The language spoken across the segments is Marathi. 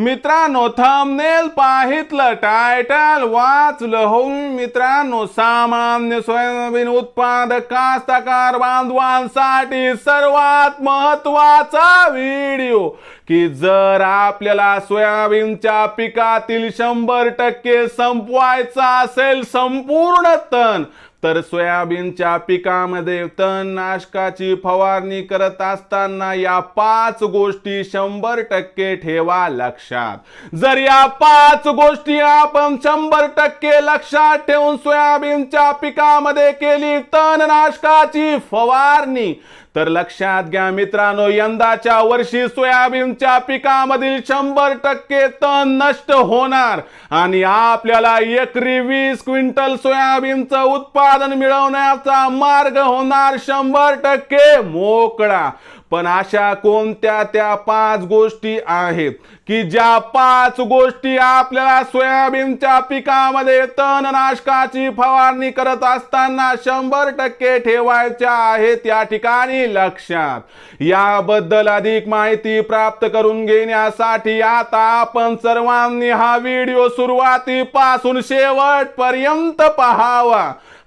मित्रांनो थंबनेल पाहितलं टायटल वाचलं होऊन मित्रांनो सामान्य सोयाबीन उत्पादक कास्तकार बांधवांसाठी सर्वात महत्त्वाचा व्हिडिओ की जर आपल्याला सोयाबीनच्या पिकातील शंभर टक्के संपवायचा असेल संपूर्ण तण तर सोयाबीनच्या पिकामध्ये तणनाशकाची फवारणी करत असताना या पाच गोष्टी शंभर टक्के ठेवा लक्षात. जर या पाच गोष्टी आपण शंभर टक्के लक्षात ठेवून सोयाबीनच्या पिकामध्ये केली तणनाशकाची फवारणी तर लक्षात घ्या मित्रांनो यंदाच्या वर्षी सोयाबीनच्या पिकामधील शंभर टक्के तण नष्ट होणार आणि आपल्याला एकरी वीस क्विंटल सोयाबीनचं उत्पादन मिळवण्याचा मार्ग होणार शंभर टक्के मोकळा. पण अशा कोणत्या त्या पाच गोष्टी आहेत की ज्या पाच गोष्टी आपल्याला सोयाबीनच्या पिकामध्ये तणनाशकाची फवारणी करत असताना शंभर टक्के ठेवायच्या आहेत या ठिकाणी लक्षात. याबद्दल अधिक माहिती प्राप्त करून घेण्यासाठी आता आपण सर्वांनी हा व्हिडिओ सुरुवातीपासून शेवटपर्यंत पहावा.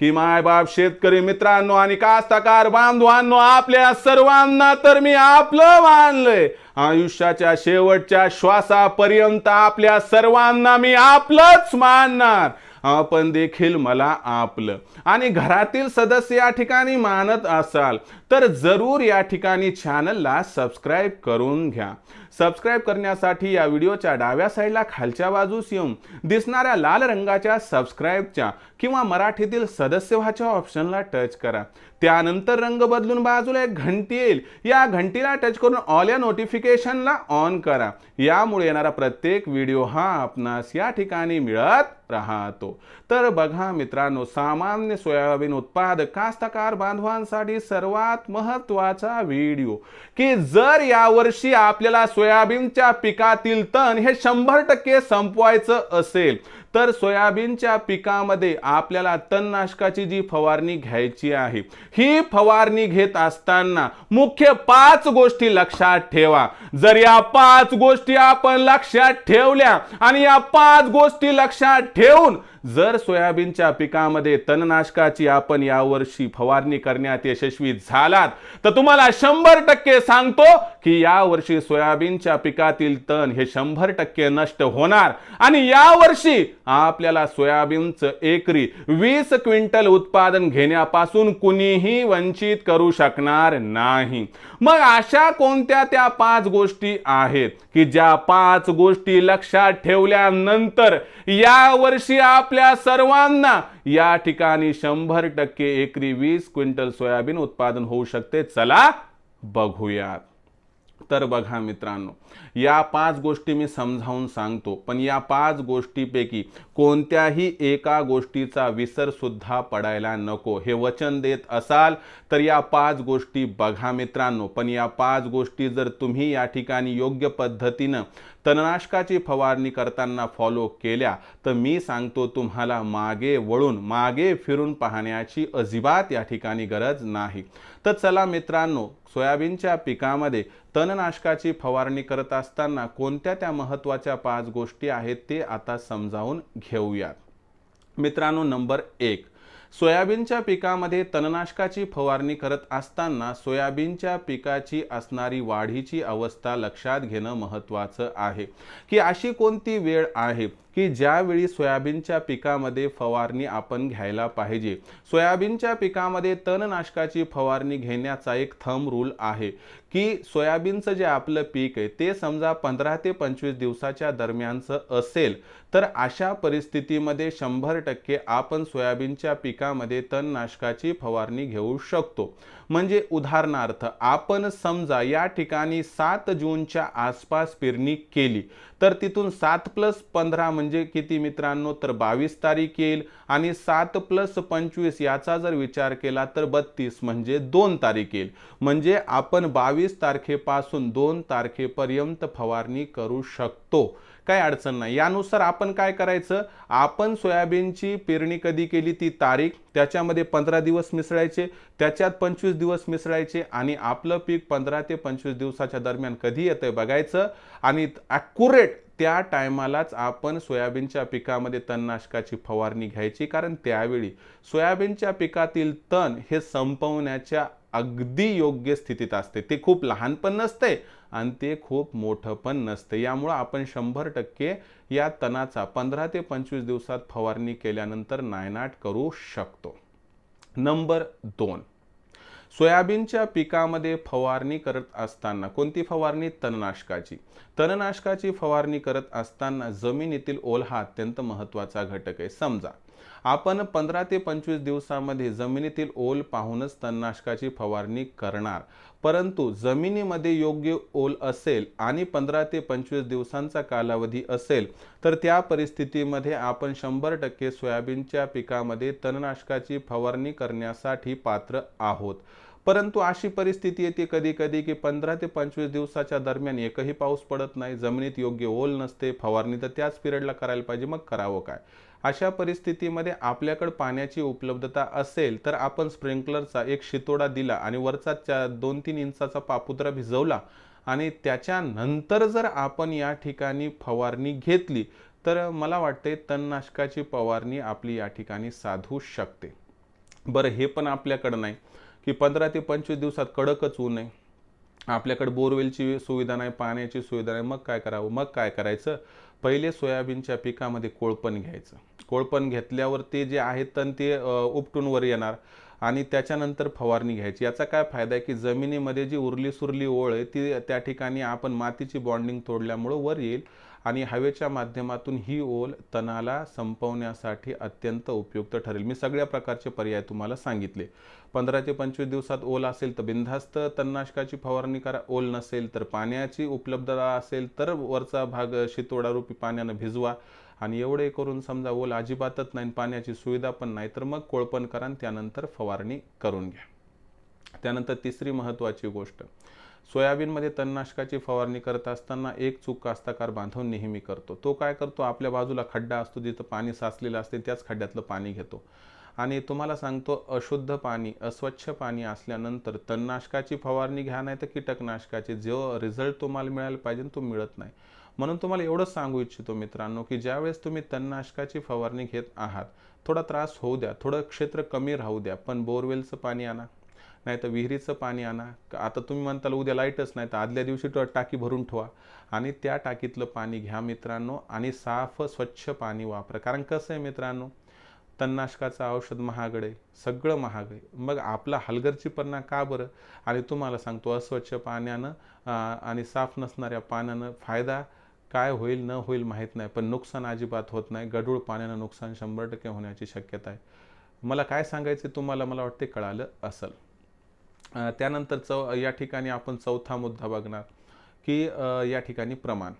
की मायबाप शेतकरी मित्रांनो आणि कास्तकार बांधवांनो आपल्या सर्वांना तर मी आपलं मानलंय. आयुष्याच्या शेवटच्या श्वासापर्यंत आपल्या सर्वांना मी आपलंच मानणार. आपण देखील मला आपलं. आणि घरातील सदस्य या ठिकाणी मानत असाल तर जरूर या ठिकाणी चॅनलला सबस्क्राईब करून घ्या. सबस्क्राईब करण्यासाठी या व्हिडिओच्या डाव्या साईडला खालच्या बाजूस येऊन दिसणाऱ्या लाल रंगाच्या सबस्क्राईबच्या किंवा मराठीतील सदस्य व्हाच्या ऑप्शनला टच करा. त्यानंतर रंग बदलून बाजूला एक घंटी येईल. या घंटीला टच करून ऑल या नोटिफिकेशनला ऑन करा. यामुळे येणारा प्रत्येक व्हिडिओ हा आपणास या ठिकाणी मिळत राहतो. तर बघा मित्रांनो सामान्य सोयाबीन उत्पादक कास्तकार बांधवांसाठी सर्वात महत्त्वाचा व्हिडिओ की जर यावर्षी आपल्याला सोयाबीनच्या पिकातील तण हे शंभर टक्के संपवायचं असेल तर सोयाबीनच्या पिकामध्ये आपल्याला तणनाशकाची जी फवारणी घ्यायची आहे ही फवारणी घेत असताना मुख्य पाच गोष्टी लक्षात ठेवा. जर या पाच गोष्टी आपण लक्षात ठेवल्या आणि या पाच गोष्टी लक्षात ठेवून जर सोयाबीनच्या पिकामध्ये तणनाशकाची आपण यावर्षी फवारणी करण्यात यशस्वी झालात तर तुम्हाला शंभर टक्के सांगतो की यावर्षी सोयाबीनच्या पिकातील तण हे शंभर टक्के नष्ट होणार. आणि यावर्षी आपल्याला सोयाबीनचं एकरी वीस क्विंटल उत्पादन घेण्यापासून कुणीही वंचित करू शकणार नाही. मग अशा कोणत्या त्या पाच गोष्टी आहेत की ज्या पाच गोष्टी लक्षात ठेवल्यानंतर यावर्षी आपल्या सर्वांना. या ठिकाणी शंभर टक्के एकरी वीस क्विंटल सोयाबीन उत्पादन होऊ शकते. चला बघूयात. तर बघा मित्रांनो या पाच गोष्टी मी समजावून सांगतो पण या पाच गोष्टीपैकी कोणत्याही एका गोष्टीचा विसर सुद्धा पडायला नको. हे वचन देत असाल तर या पाच गोष्टी बघा मित्रांनो पण या पाच गोष्टी जर तुम्ही या ठिकाणी योग्य पद्धतीनं तणनाशकाची फवारणी करताना फॉलो केल्या तर मी सांगतो तुम्हाला मागे वळून मागे फिरून पाहण्याची अजिबात या ठिकाणी गरज नाही. तर चला मित्रांनो सोयाबीनच्या पिकामध्ये तणनाशकाची फवारणी करत असताना कोणत्या त्या महत्त्वाच्या पाच गोष्टी आहेत ते आता समजावून घेऊयात मित्रांनो नंबर एक सोयाबीनच्या पिकामध्ये तणनाशकाची फवारणी करत असताना सोयाबीनच्या पिकाची असणारी वाढीची अवस्था लक्षात घेणं महत्त्वाचं आहे. की अशी कोणती वेळ आहे? की ज्यावेळी सोयाबीनच्या पिकामध्ये फवारणी आपण घ्यायला पाहिजे सोयाबीनच्या पिकामध्ये तणनाशकाची फवारणी घेण्याचा एक थंब रूल आहे की सोयाबीनचं जे आपलं पीक आहे ते समजा पंधरा ते पंचवीस दिवसाच्या दरम्यानचं असेल तर अशा परिस्थितीमध्ये शंभर टक्के आपण सोयाबीनच्या पिकामध्ये तणनाशकाची फवारणी घेऊ शकतो. म्हणजे उदाहरणार्थ आपण समजा या ठिकाणी सात जूनच्या आसपास पेरणी केली तर तिथून सात प्लस पंधरा म्हणजे म्हणजे किती मित्रांनो? तर बावीस तारीख येईल आणि सात प्लस पंचवीस याचा जर विचार केला तर बत्तीस म्हणजे दोन तारीख येईल. म्हणजे आपण बावीस तारखेपासून दोन तारखेपर्यंत फवारणी करू शकतो. काही अडचण नाही. यानुसार आपण काय करायचं? आपण सोयाबीनची पेरणी कधी केली ती तारीख? त्याच्यामध्ये पंधरा दिवस मिसळायचे त्याच्यात पंचवीस दिवस मिसळायचे आणि आपलं पीक पंधरा ते पंचवीस दिवसाच्या दरम्यान कधी येतंय बघायचं आणि ॲक्युरेट त्या टायमालाच आपण सोयाबीनच्या पिकामध्ये तणनाशकाची फवारणी घ्यायची कारण त्यावेळी सोयाबीनच्या पिकातील तण हे संपवण्याच्या अगदी योग्य स्थितीत असते. ते खूप लहान पण नसते आणि ते खूप मोठं पण नसते. यामुळं आपण शंभर टक्के या तणाचा पंधरा ते पंचवीस दिवसात फवारणी केल्यानंतर नायनाट करू शकतो. नंबर दोन. सोयाबीनच्या पिकामध्ये फवारणी करत असताना कोणती फवारणी? तणनाशकाची. तणनाशकाची फवारणी करत असताना जमिनीतील ओल हा अत्यंत महत्त्वाचा घटक आहे. समजा आपण पंधरा ते पंचवीस दिवसामध्ये जमिनीतील ओल पाहूनच तणनाशकाची फवारणी करणार. परंतु जमिनीमध्ये योग्य ओल असेल आणि पंधरा ते पंचवीस दिवसांचा कालावधी असेल तर त्या परिस्थितीमध्ये आपण शंभर टक्के सोयाबीनच्या पिकामध्ये तणनाशकाची फवारणी करण्यासाठी पात्र आहोत. परंतु अशी परिस्थिती येते कधी कधी की पंधरा ते पंचवीस दिवसाच्या दरम्यान एकही पाऊस पडत नाही जमिनीत योग्य ओल नसते फवारणी तर त्याच पिरियडला करायला पाहिजे मग करावं काय? अशा परिस्थितीमध्ये आपल्याकडे पाण्याची उपलब्धता असेल तर आपण स्प्रिंकलरचा एक शितोडा दिला आणि वरचा दोन तीन इंचाचा पापुत्रा भिजवला आणि त्याच्यानंतर जर आपण या ठिकाणी फवारणी घेतली तर मला वाटते तणनाशकाची फवारणी आपली या ठिकाणी साधू शकते. बरं हे पण आपल्याकडं नाही की पंधरा ते पंचवीस दिवसात कडकच ऊन आहे. आपल्याकडे बोरवेलची सुविधा नाही पाण्याची सुविधा नाही मग काय करावं? मग काय करायचं? पहिले सोयाबीनच्या पिकामध्ये कोळपण घ्यायचं. कोळपण घेतल्यावर ते जे आहेत तर ते उपटून वर येणार आणि त्याच्यानंतर फवारणी घ्यायची. याचा काय फायदा आहे की जमिनीमध्ये जी उरली सुरली ओळ आहे ती त्या ठिकाणी आपण मातीची बॉन्डिंग तोडल्यामुळं वर येईल. आणि हवेच्या माध्यमातून ही ओल तणाला संपवण्यासाठी अत्यंत उपयुक्त ठरेल. मी सगळ्या प्रकारचे पर्याय तुम्हाला सांगितले. पंधरा ते पंचवीस दिवसात ओल असेल तर बिनधास्त तणनाशकाची फवारणी करा. ओल नसेल तर पाण्याची उपलब्धता असेल तर वरचा भाग शितोडारूपी पाण्यानं भिजवा. आणि एवढे करून समजा ओल अजिबातच नाही पाण्याची सुविधा पण नाही तर मग कोळपण करा त्यानंतर फवारणी करून घ्या. त्यानंतर तिसरी महत्त्वाची गोष्ट. सोयाबीनमध्ये तणनाशकाची फवारणी करत असताना एक चूक कास्ताकार बांधून नेहमी करतो. तो काय करतो? आपल्या बाजूला खड्डा असतो जिथं पाणी साचलेलं असते त्याच खड्ड्यातलं पाणी घेतो. आणि तुम्हाला सांगतो अशुद्ध पाणी अस्वच्छ पाणी असल्यानंतर तणनाशकाची फवारणी घ्या नाही तर कीटकनाशकाची. जो रिझल्ट तुम्हाला मिळायला पाहिजे तो मिळत नाही. म्हणून तुम्हाला एवढंच सांगू इच्छितो मित्रांनो की ज्यावेळेस तुम्ही तणनाशकाची फवारणी घेत आहात थोडा त्रास होऊ द्या थोडं क्षेत्र कमी राहू द्या पण बोरवेलचं पाणी आणा. नाही तर विहिरीचं पाणी आणा. आता तुम्ही म्हणताल उद्या लाईटच नाही तर आदल्या दिवशी टाकी भरून ठेवा. आणि त्या टाकीतलं पाणी घ्या मित्रांनो आणि साफ स्वच्छ पाणी वापरा. कारण कसं आहे मित्रांनो तणनाशकाचं औषध महागड आहे सगळं महाग आहे. मग आपला हलगर्जीपणा का बरं? आणि तुम्हाला सांगतो अस्वच्छ पाण्यानं आणि साफ नसणाऱ्या पाण्यानं फायदा काय होईल न होईल माहीत नाही. पण नुकसान अजिबात होत नाही. गढूळ पाण्यानं नुकसान शंभर टक्के होण्याची शक्यता आहे. मला काय सांगायचं तुम्हाला मला वाटते कळालं असेल. त्यानंतर चौ या ठिकाणी आपण चौथा मुद्दा बघणार की या ठिकाणी प्रमाण.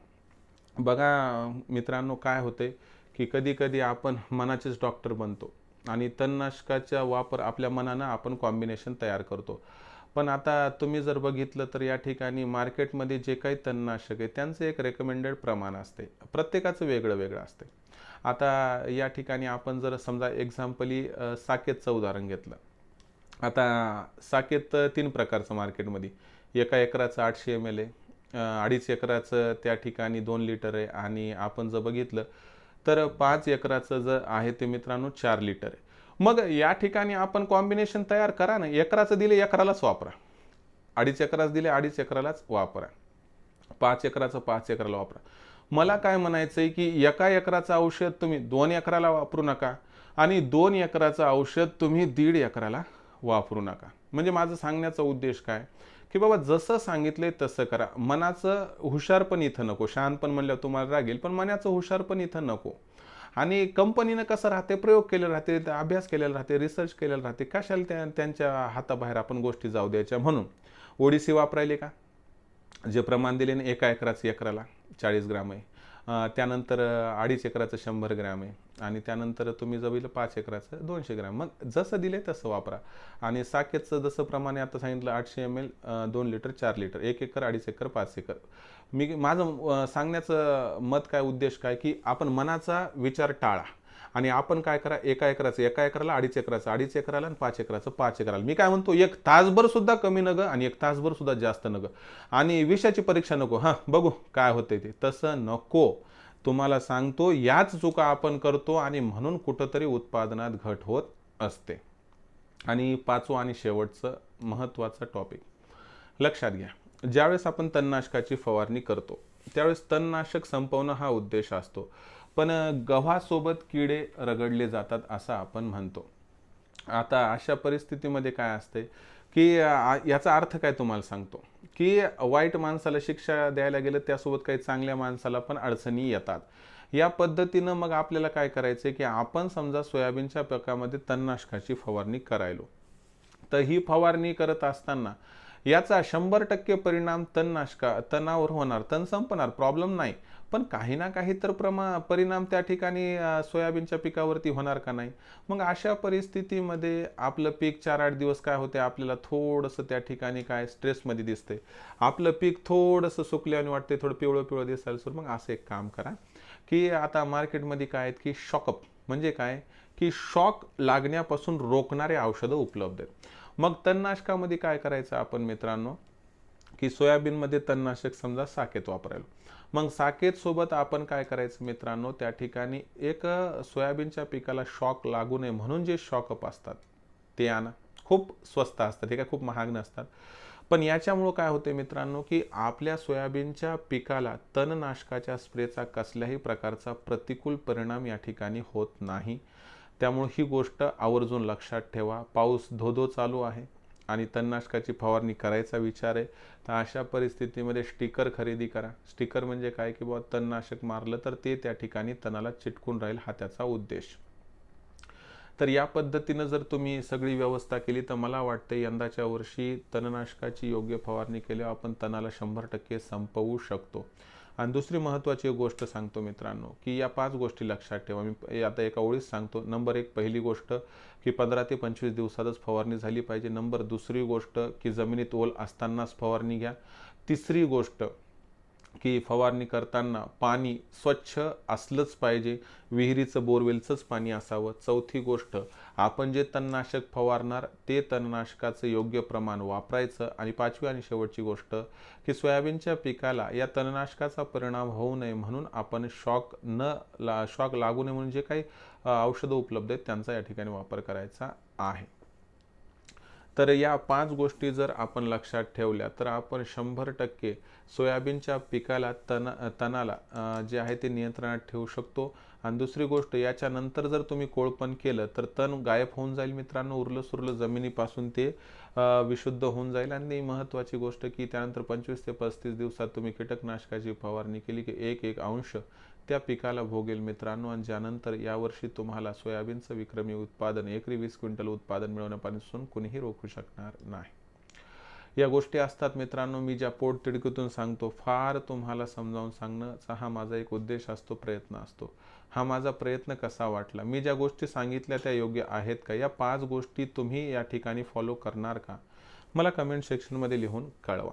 बघा मित्रांनो काय होते की कधी कधी आपण मनाचेच डॉक्टर बनतो आणि तणनाशकाचा वापर आपल्या मनानं आपण कॉम्बिनेशन तयार करतो. पण आता तुम्ही जर बघितलं तर या ठिकाणी मार्केटमध्ये जे काही तणनाशक आहे त्यांचं एक रेकमेंडेड प्रमाण असते. प्रत्येकाचं वेगळं वेगळं असते. आता या ठिकाणी आपण जर समजा एक्झाम्पली साकेतचं उदाहरण घेतलं. आता साकेत तीन प्रकारचं मार्केटमध्ये. एका एकराचं आठशे एम एल आहे अडीच एकराचं त्या ठिकाणी दोन लिटर आहे आणि आपण जर बघितलं तर पाच एकराचं जर आहे ते मित्रांनो चार लिटर आहे. मग या ठिकाणी आपण कॉम्बिनेशन तयार करा ना. एकराचं दिले एकरालाच वापरा. अडीच एकराच दिले अडीच एकरालाच वापरा. पाच एकराचं पाच एकराला वापरा. मला काय म्हणायचं आहे की एका एकराचं औषध तुम्ही दोन एकराला वापरू नका आणि दोन एकराचं औषध तुम्ही दीड एकराला वापरू नका. म्हणजे माझं सांगण्याचा उद्देश काय? की बाबा जसं सांगितले तसं करा. मनाचं हुशार पण इथं नको. शान पण म्हणल्यावर तुम्हाला रागेल पण मनाचं हुशार पण इथं नको. आणि कंपनीनं कसं राहते? प्रयोग केलेला राहते अभ्यास केलेला राहते रिसर्च केलेला राहते. कशाला त्या त्यांच्या हाताबाहेर आपण गोष्टी जाऊ द्यायच्या म्हणून? ओडिसी वापरायले का? जे प्रमाण दिले ना एका एकराचं एकराला चाळीस ग्राम आहे. त्यानंतर अडीच एकराचं शंभर ग्रॅम आहे. आणि त्यानंतर तुम्ही जवळ पाच एकराचं दोनशे ग्रॅम. मग जसं दिले तसं वापरा. आणि साकेतचं जसं प्रमाणे आता सांगितलं आठशे एम एल दोन लिटर चार लिटर. एक एकर अडीच एकर पाच एकर. मी माझं सांगण्याचं मत काय उद्देश काय की आपण मनाचा विचार टाळा. आणि आपण काय करा एका एकराचं एका एकराला अडीच एकराचं अडीच एकराला आणि पाच एकराचं पाच एकराला. मी काय म्हणतो एक तासभर सुद्धा कमी नग आणि एक तासभर सुद्धा जास्त नग. आणि विषयाची परीक्षा नको. हां बघू काय होते ते. तसं नको. तुम्हाला सांगतो याच चुका आपण करतो आणि म्हणून कुठंतरी उत्पादनात घट होत असते. आणि पाचवं आणि शेवटचं महत्त्वाचं टॉपिक लक्षात घ्या ज्यावेळेस आपण तणनाशकाची फवारणी करतो त्यावेळेस तणनाशक संपवणं हा उद्देश असतो. पण गव्हासोबत किडे रगडले जातात असं आपण म्हणतो. आता अशा परिस्थितीमध्ये काय असते की याचा अर्थ काय तुम्हाला सांगतो? की वाईट माणसाला शिक्षा द्यायला गेलं त्यासोबत काही चांगल्या माणसाला पण अडचणी येतात. या पद्धतीनं मग आपल्याला काय करायचं की आपण समजा सोयाबीनच्या पिकामध्ये तणनाशकाची फवारणी करायलो. तर ही फवारणी करत असताना याचा शंभर टक्के परिणाम तणनाशका तणावर होणार. तण संपणार प्रॉब्लेम नाही. पण काही ना काही तर प्रमा परिणाम त्या ठिकाणी सोयाबीनच्या पिकावरती होणार का नाही? मग अशा परिस्थितीमध्ये आपलं पीक चार आठ दिवस काय होते? आपल्याला थोडंसं त्या ठिकाणी काय स्ट्रेसमध्ये दिसते. आपलं पीक थोडंसं सुकल्याने वाटते थोडं पिवळं पिवळं दिसायला सुरू. मग असं एक काम करा की आता मार्केटमध्ये काय आहेत की शॉकअप म्हणजे काय? की शॉक लागण्यापासून रोखणारे औषधं उपलब्ध आहेत. मग तणनाशकामध्ये काय करायचं आपण मित्रांनो? की सोयाबीनमध्ये तणनाशक समजा साकेत वापरायला. मग साकेत सोबत आपण काय करायचं मित्रांनो? त्या ठिकाणी एक सोयाबीनच्या पिकाला शॉक लागू नये म्हणून जे शॉकअप असतात ते आणा. खूप स्वस्त असतात हे काय खूप महाग नसतात. पण याच्यामुळं काय होते मित्रांनो की आपल्या सोयाबीनच्या पिकाला तणनाशकाच्या स्प्रेचा कसल्याही प्रकारचा प्रतिकूल परिणाम या ठिकाणी होत नाही. त्यामुळे ही गोष्ट आवर्जून लक्षात ठेवा. पाऊस धोधो चालू आहे आणि तणनाशकाची फवारणी करायचा विचार आहे. तर अशा परिस्थितीमध्ये स्टिकर खरेदी करा. स्टिकर म्हणजे काय की बाबा तणनाशक मारलं तर ते त्या ठिकाणी तणाला चिटकून राहील हा त्याचा उद्देश. तर या पद्धतीनं जर तुम्ही सगळी व्यवस्था केली तर मला वाटतं यंदाच्या वर्षी तणनाशकाची योग्य फवारणी केल्यावर आपण तणाला शंभर टक्के संपवू शकतो. आणि दुसरी महत्त्वाची एक गोष्ट सांगतो मित्रांनो की या पाच गोष्टी लक्षात ठेवा. मी आता एका ओळीत सांगतो. नंबर एक पहिली गोष्ट की पंधरा ते पंचवीस दिवसातच फवारणी झाली पाहिजे. नंबर दुसरी गोष्ट की जमिनीत ओल असतानाच फवारणी घ्या. तिसरी गोष्ट की फवारणी करताना पाणी स्वच्छ असलंच पाहिजे विहिरीचं बोरवेलचंच पाणी असावं. चौथी गोष्ट आपण जे तणनाशक फवारणार ते तणनाशकाचं योग्य प्रमाण वापरायचं. आणि पाचवी आणि शेवटची गोष्ट की सोयाबीनच्या पिकाला या तणनाशकाचा परिणाम होऊ नये म्हणून आपण शॉक न ला शॉक लागू नये म्हणून जे काही औषधं उपलब्ध आहेत त्यांचा या ठिकाणी वापर करायचा आहे. तर या पाच गोष्टी जर आपण लक्षात ठेवल्या तर आपण शंभर टक्के सोयाबीनच्या पिकाला तण तणाला जे आहे ते नियंत्रणात ठेवू शकतो. आणि दुसरी गोष्ट याच्यानंतर जर तुम्ही कोळपण केलं तर तण गायब होऊन जाईल मित्रांनो. उरलं सुरलं जमिनीपासून ते विशुद्ध होऊन जाईल. आणि महत्त्वाची गोष्ट की त्यानंतर पंचवीस ते पस्तीस दिवसात तुम्ही कीटकनाशकाची फवारणी केली की एक एक अंश त्या पिकाला भोगेल. मित्रांनो आणि ज्यानंतर यावर्षी तुम्हाला सोयाबीनचं विक्रमी उत्पादन एकरी वीस क्विंटल उत्पादन मिळवण्यापासून कुणीही रोखू शकणार नाही. या गोष्टी असतात मित्रांनो मी ज्या पोट तिडकीतून सांगतो फार तुम्हाला समजावून सांगण्याचा हा माझा एक उद्देश असतो प्रयत्न असतो. हा माझा प्रयत्न कसा वाटला? मी ज्या गोष्टी सांगितल्या त्या योग्य आहेत का? या पाच गोष्टी तुम्ही या ठिकाणी फॉलो करणार का? मला कमेंट सेक्शनमध्ये लिहून कळवा.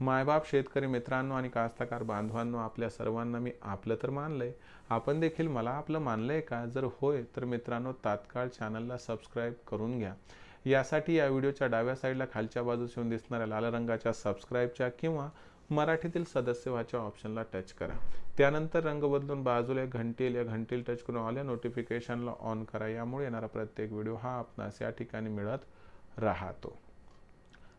मायबाप शेतकरी मित्रांनो आणि कास्तकार बांधवांनो आपल्या सर्वांना मी आपलं तर मानलंय. आपण देखील मला आपलं मानलंय का? जर होय तर मित्रांनो तात्काळ चॅनलला सबस्क्राईब करून घ्या. यासाठी या व्हिडिओच्या डाव्या साईडला खालच्या बाजूस येऊन दिसणाऱ्या लाल रंगाच्या सबस्क्राईबच्या किंवा मराठीतील सदस्यवाच्या ऑप्शनला टच करा. त्यानंतर रंग बदलून बाजूला घंटील या घंटील टच करून ऑल या नोटिफिकेशनला ऑन करा. यामुळे येणारा प्रत्येक व्हिडिओ हा आपणास या ठिकाणी मिळत राहतो.